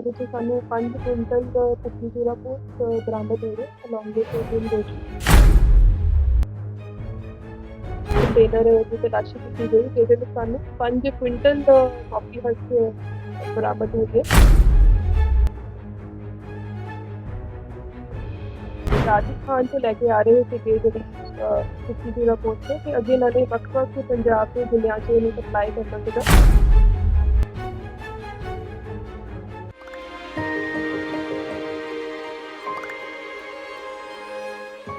ਇਹਦੇ 'ਚ ਸਾਨੂੰ 5 ਕੁਇੰਟਲ ਭੁੱਕੀ ਪੋਸਟ ਬਰਾਮਦ ਹੋਏ ਅਲੋਂਗ ਵਿਦ ਤਿੰਨ ਦੋਸ਼ੀ ਕੰਟੇਨਰ ਦੀ ਤਲਾਸ਼ੀ ਕੀਤੀ ਗਈ, ਜਿਹਦੇ ਵਿੱਚ ਸਾਨੂੰ 5 ਕੁਇੰਟਲ ਕਾਫੀ ਹੱਸ ਬਰਾਮਦ ਹੋਈ ਰਾਜਸਥਾਨ ਤੋਂ ਲੈ ਕੇ ਆ ਰਹੇ ਸੀਗੇ ਜਿਹੜੀ ਭੁੱਕੀ ਚੂਰਾ ਪੋਸਟ ਤੇ ਅੱਗੇ ਇਹਨਾਂ ਨੇ ਵੱਖ-ਵੱਖ ਪੰਜਾਬ ਦੇ ਜ਼ਿਲ੍ਹਿਆਂ 'ਚ ਇਹਨੂੰ ਸਪਲਾਈ ਕਰਨਾ ਸੀਗਾ।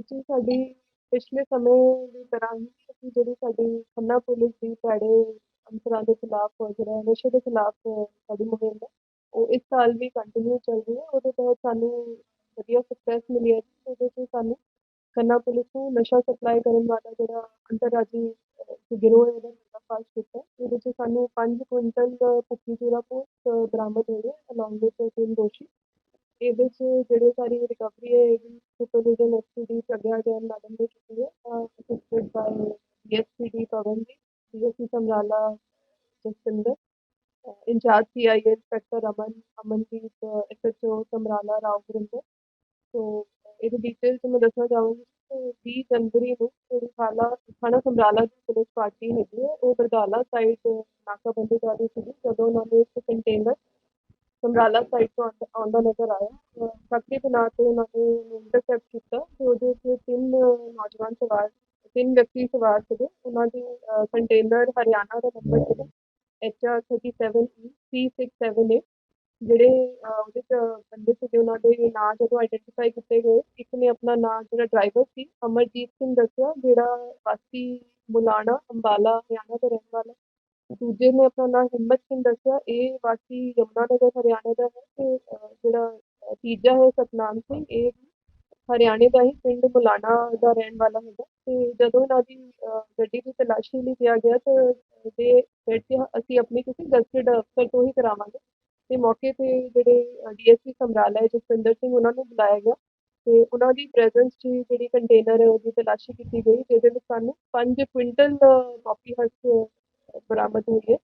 ਜੀ ਸਾਡੀ ਪਿਛਲੇ ਸਮੇਂ ਦੀ ਤਰ੍ਹਾਂ ਹੀ ਅਸੀਂ ਜਿਹੜੀ ਸਾਡੀ ਖੰਨਾ ਪੁਲਿਸ ਦੀ ਭੈੜੇ ਅੰਸਰਾਂ ਦੇ ਖਿਲਾਫ ਜਿਹੜਾ ਨਸ਼ੇ ਦੇ ਖਿਲਾਫ ਸਾਡੀ ਮੁਹਿੰਮ ਹੈ, ਉਹ ਇਸ ਸਾਲ ਵੀ ਕੰਟੀਨਿਊ ਚੱਲ ਰਹੀ ਹੈ। ਉਹਦੇ ਤਹਿਤ ਸਾਨੂੰ ਵਧੀਆ ਸਕਸੈਸ ਮਿਲੀ ਹੈ ਜੀ। ਉਹਦੇ 'ਚ ਸਾਨੂੰ ਖੰਨਾ ਪੁਲਿਸ ਨੂੰ ਨਸ਼ਾ ਸਪਲਾਈ ਕਰਨ ਵਾਲਾ ਜਿਹੜਾ ਅੰਤਰਰਾਜੀ ਗਿਰੋਹ ਹੈ, ਉਹਦਾ ਪਰਦਾਫਾਸ਼ ਕੀਤਾ ਇਹਦੇ 'ਚ ਸਾਨੂੰ 5 ਕੁਇੰਟਲ ਭੁੱਕੀ ਚੂਰਾ ਪੋਸਟ ਬਰਾਮਦ ਹੋਈ ਹੈ ਅਲੋਂਗ ਵਿਦ ਤਿੰਨ ਦੋਸ਼ੀ। ਇਹਦੇ 'ਚ ਜਿਹੜੇ ਸਾਰੀ ਰਿਕਵਰੀ ਹੈ ਇਹਦੀ supervision SPD Pragya Jain madam ਨੇ ਕੀਤੀ ਹੈ assisted by DSPD Pavandeep DSP Samrala Jaswinder incharge CIA inspector Aman, Amandeep SHO Samrala Rao Gurinder so ਇਹਦੀ ਡਿਟੇਲ ਮੈਂ ਦੱਸਣਾ ਚਾਹੂੰਗੀ ਕਿ 20 ਜਨਵਰੀ ਨੂੰ ਜਿਹੜੀ ਥਾਣਾ ਥਾਣਾ ਸਮਰਾਲਾ ਦੀ ਪੁਲਿਸ ਪਾਰਟੀ ਹੈਗੀ ਹੈ, ਉਹ ਬਰਗਾਲਾ ਸਾਈਡ ਨਾਕਾਬੰਦੀ ਕਰ ਰਹੀ ਸੀ ਜਦੋਂ ਉਹਨਾਂ ਨੇ ਇੱਕ ਕੰਟੇਨਰ ਸਮਰਾਲਾ ਸਾਈਡ ਤੋਂ ਆਉਂਦਾ- ਆਉਂਦਾ ਨਜ਼ਰ ਆਇਆ। ਫੈਕਟਰੀ ਦੇ ਨਾਂ ਤੇ ਉਹਨਾਂ ਨੇ ਇੰਟਰਸੈਪਟ ਕੀਤਾ ਤੇ ਉਹਦੇ ਵਿੱਚ ਤਿੰਨ ਨੌਜਵਾਨ ਸਵਾਰ ਤਿੰਨ ਵਿਅਕਤੀ ਸਵਾਰ ਸੀਗੇ। ਉਹਨਾਂ ਦੀ ਕੰਟੇਨਰ ਹਰਿਆਣਾ ਦਾ ਨੰਬਰ ਸੀਗਾ। HR 37E 367A ਜਿਹੜੇ ਉਹਦੇ ਚ ਬੰਦੇ ਸੀਗੇ, ਉਹਨਾਂ ਦੇ ਨਾਂ ਜਦੋਂ ਆਈਡੈਂਟੀਫਾਈ ਕੀਤੇ ਗਏ, ਇੱਕ ਨੇ ਆਪਣਾ ਨਾਂ ਜਿਹੜਾ ਡਰਾਈਵਰ ਸੀ, ਅਮਰਜੀਤ ਸਿੰਘ ਦੱਸਿਆ, ਜਿਹੜਾ ਵਾਸੀ ਮੁਲਾਣਾ ਅੰਬਾਲਾ, ਹਰਿਆਣਾ ਦਾ ਰਹਿਣ ਵਾਲਾ। ਦੂਜੇ ਨੇ ਆਪਣਾ ਨਾਮ ਹਿੰਮਤ ਸਿੰਘ ਦੱਸਿਆ। ਇਹ ਵਾਸੀ ਯਮੁਨਾਨਗਰ ਹਰਿਆਣਾ ਦਾ ਹੈ ਤੇ ਅਹ, ਜਿਹੜਾ ਅਹ, ਤੀਜਾ ਹੈ ਸਤਨਾਮ ਸਿੰਘ ਇਹ ਹਰਿਆਣੇ ਦਾ ਹੀ ਪਿੰਡ ਮੁਲਾਣਾ ਦਾ ਰਹਿਣ ਵਾਲਾ ਹੈਗਾ। ਤੇ ਜਦੋਂ ਇਹਨਾਂ ਦੀ ਅਹ, ਗੱਡੀ ਦੀ ਤਲਾਸ਼ੀ ਲਈ ਗਿਆ ਗਿਆ ਤਾਂ ਦੇ said ਅਸੀਂ ਆਪਣੀ ਕਿਸੇ ਗਸਟਡ ਅਫਸਰ ਤੋਂ ਹੀ ਕਰਾਵਾਂਗੇ। ਤੇ ਮੌਕੇ ਤੇ ਜਿਹੜੇ ਡੀਐਸਪੀ ਸਮਰਾਲਾ ਹੈ ਜਸਵਿੰਦਰ ਸਿੰਘ ਉਹਨਾਂ ਨੂੰ ਬੁਲਾਇਆ ਗਿਆ। ਤੇ ਉਹਨਾਂ ਦੀ ਪ੍ਰੈਜ਼ੈਂਸ 'ਚ ਹੀ ਜਿਹੜੀ ਕੰਟੇਨਰ ਹੈ ਉਹਦੀ ਤਲਾਸ਼ੀ ਕੀਤੀ ਗਈ ਜਿਹਦੇ ਵਿੱਚ ਸਾਨੂੰ 5 ਕੁਇੰਟਲ ਕਾਫੀ ਹੱਸ ਬਰਾਮਦ ਹੋਈ ਹੈ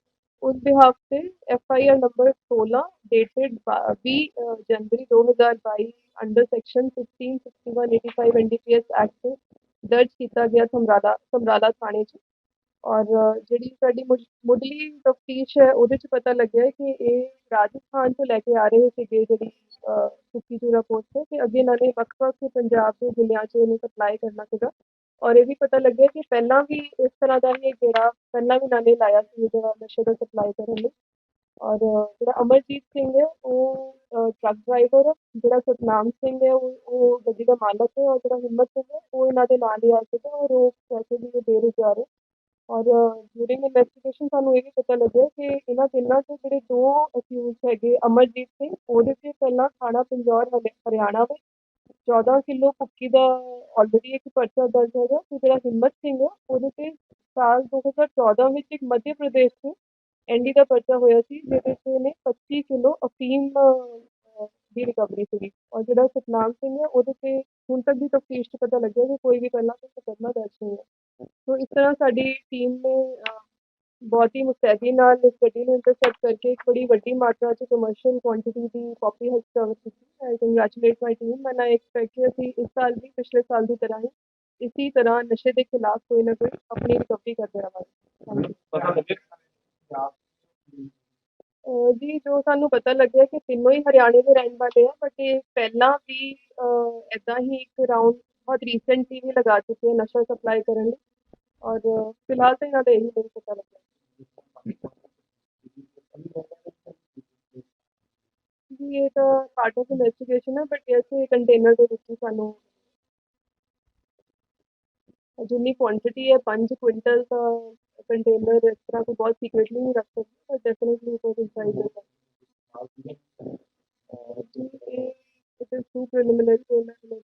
ਉਸ ਬਿਹਾਫ ਤੇ F I R number 16 dated 20 uh, January 2022 under section 156185 NDPS act ਦਰਜ ਕੀਤਾ ਗਿਆ ਸਮਰਾਲਾ ਸਮਰਾਲਾ ਥਾਣੇ 'ਚ ਔਰ ਜਿਹੜੀ ਸਾਡੀ ਮੁੱਢ- ਮੁੱਢਲੀ ਤਫਤੀਸ਼ ਹੈ ਉਹਦੇ 'ਚ ਪਤਾ ਲੱਗਿਆ ਕਿ ਇਹ ਰਾਜਸਥਾਨ ਤੋਂ ਲੈ ਕੇ ਆ ਰਹੇ ਸੀਗੇ ਜਿਹੜੀ ਸੁੱਕੀ ਚੂਰਾ ਪੋਸਟ ਤੇ ਅੱਗੇ ਇਹਨਾਂ ਵੱਖ-ਵੱਖ ਪੰਜਾਬ ਦੇ ਜ਼ਿਲ੍ਹਿਆਂ 'ਚ ਇਹਨੂੰ ਸਪਲਾਈ ਕਰਨਾ ਸੀਗਾ ਔਰ ਇਹ ਵੀ ਪਤਾ ਲੱਗਿਆ ਕਿ ਪਹਿਲਾਂ ਵੀ ਇਸ ਤਰ੍ਹਾਂ ਦਾ ਹੀ ਜਿਹੜਾ ਪਹਿਲਾਂ ਵੀ ਇਹਨਾਂ ਨੇ ਲਾਇਆ ਸੀ ਜਿਹੜਾ ਨਸ਼ੇ ਦਾ ਸਪਲਾਈ ਕਰਨ ਲਈ। ਔਰ ਜਿਹੜਾ ਅਮਰਜੀਤ ਸਿੰਘ ਹੈ, ਉਹ ਟਰੱਕ ਡਰਾਈਵਰ ਹੈ, ਜਿਹੜਾ ਸਤਨਾਮ ਸਿੰਘ ਹੈ, ਉਹ ਉਹ ਗੱਡੀ ਦਾ ਮਾਲਕ ਹੈ ਔਰ ਜਿਹੜਾ ਹਿੰਮਤ ਸਿੰਘ ਹੈ, ਉਹ ਇਹਨਾਂ ਦੇ ਨਾਲ ਹੀ ਆ ਸੀਗਾ ਔਰ ਉਹ ਪੈਸੇ ਦੀ ਬੇਰੁਜ਼ਗਾਰ ਹੈ। ਔਰ ਡਿਊਰਿੰਗ ਇਨਵੈਸਟੀਗੇਸ਼ਨ ਸਾਨੂੰ ਇਹ ਵੀ ਪਤਾ ਲੱਗਿਆ ਕਿ ਇਹਨਾਂ ਤਿੰਨਾਂ ਤੋਂ ਜਿਹੜੇ ਦੋ ਅਕਿਊਜ਼ ਹੈਗੇ ਅਮਰਜੀਤ ਸਿੰਘ, ਉਹਦੇ ਤੇ ਪਹਿਲਾਂ ਥਾਣਾ, ਪੰਜੌਰ ਹਰਿਆਣਾ ਵਿੱਚ 14 ਕਿਲੋ ਭੁੱਕੀ ਦਾ ਆਲਰੇਡੀ ਇੱਕ ਪਰਚਾ ਦਰਜ ਹੈਗਾ ਤੇ ਜਿਹੜਾ ਹਿੰਮਤ ਸਿੰਘ ਹੈ ਉਹਦੇ ਤੇ ਸਾਲ 2014 ਵਿੱਚ ਇੱਕ ਮੱਧ ਪ੍ਰਦੇਸ਼ ਤੋਂ ਐਨਡੀ ਦਾ ਪਰਚਾ ਹੋਇਆ ਸੀ ਜਿਹਦੇ 'ਚ ਇਹਨੇ 25 ਕਿਲੋ ਅਫੀਮ ਦੀ ਰਿਕਵਰੀ ਸੀਗੀ ਔਰ ਜਿਹੜਾ ਸਤਨਾਮ ਸਿੰਘ ਹੈ ਉਹਦੇ ਤੇ ਹੁਣ ਤੱਕ ਦੀ ਤਫਤੀਸ਼ 'ਚ ਪਤਾ ਲੱਗਿਆ ਕਿ ਕੋਈ ਵੀ ਪਹਿਲਾਂ ਤੋਂ ਮੁਕੱਦਮਾ ਦਰਜ ਨਹੀਂ ਹੈ ਸੋ ਇਸ ਤਰ੍ਹਾਂ ਸਾਡੀ ਟੀਮ ਨੇ ਬਹੁਤ ਹੀ ਮੁਸਤੈਦੀ ਨਾਲ ਇਸ ਗੱਡੀ ਨੂੰ ਇੰਟਰਸੈਪਟ ਕਰਕੇ ਇੱਕ ਬੜੀ ਵੱਡੀ ਮਾਤਰਾ 'ਚ ਕਮਰਸ਼ੀਅਲ ਕੁਆਂਟੀਟੀ ਦੀ ਕਾਪੀ ਹਸਟਾਵਰ ਕੀਤੀ ਆਈ ਕੰਗ੍ਰੈਚੁਲੇਟ ਮਾਈ ਟੀਮ ਮੈਂ ਆਈ ਐਕਸਪੈਕਟ ਕਿ ਅਸੀਂ ਇਸ ਸਾਲ ਵੀ ਪਿਛਲੇ ਸਾਲ ਦੀ ਤਰ੍ਹਾਂ ਹੀ ਇਸੀ ਤਰ੍ਹਾਂ ਨਸ਼ੇ ਦੇ ਖਿਲਾਫ ਕੋਈ ਨਾ ਕੋਈ ਆਪਣੀ ਰਿਕਵਰੀ ਕਰਦੇ ਰਹਾਂਗੇ ਜੀ ਜੋ ਸਾਨੂੰ ਪਤਾ ਲੱਗਿਆ ਕਿ ਤਿੰਨੋਂ ਹੀ ਹਰਿਆਣੇ ਦੇ ਰਹਿਣ ਵਾਲੇ ਆ ਬਟ ਇਹ ਪਹਿਲਾਂ ਵੀ ਏਦਾਂ ਹੀ ਇੱਕ ਰਾਉਂਡ ਬਹੁਤ ਰੀਸੈਂਟਲੀ ਵੀ ਲਗਾ ਚੁੱਕੇ ਨਸ਼ਾ ਸਪਲਾਈ ਕਰਨ ਲਈ। ਔਰ ਫਿਲਹਾਲ ਤਾਂ ਇਹਨਾਂ ਦਾ ਇਹੀ ਮੈਨੂੰ ਪਤਾ ਲੱਗਿਆ ਜੀ ਇਹ ਤਾਂ ਪਾਰਟ ਆਫ ਇਨਵੈਸਟੀਗੇਸ਼ਨ ਹੈ ਬਟ ਐਸੇ ਕੰਟੇਨਰ ਦੇ ਵਿੱਚ ਹੀ ਸਾਨੂੰ ਜਿੰਨੀ ਕੁਆਂਟੀਟੀ ਹੈ 5 ਕੁਇੰਟਲ ਦਾ ਕੰਟੇਨਰ ਇਸ ਤਰ੍ਹਾਂ ਕੋਈ ਬਹੁਤ ਸੀਕ੍ਰੀਟਲੀ ਨਹੀਂ ਰੱਖ ਸਕਦੇ definitely it was inside the preliminary ਉਹਨਾਂ ਨੇ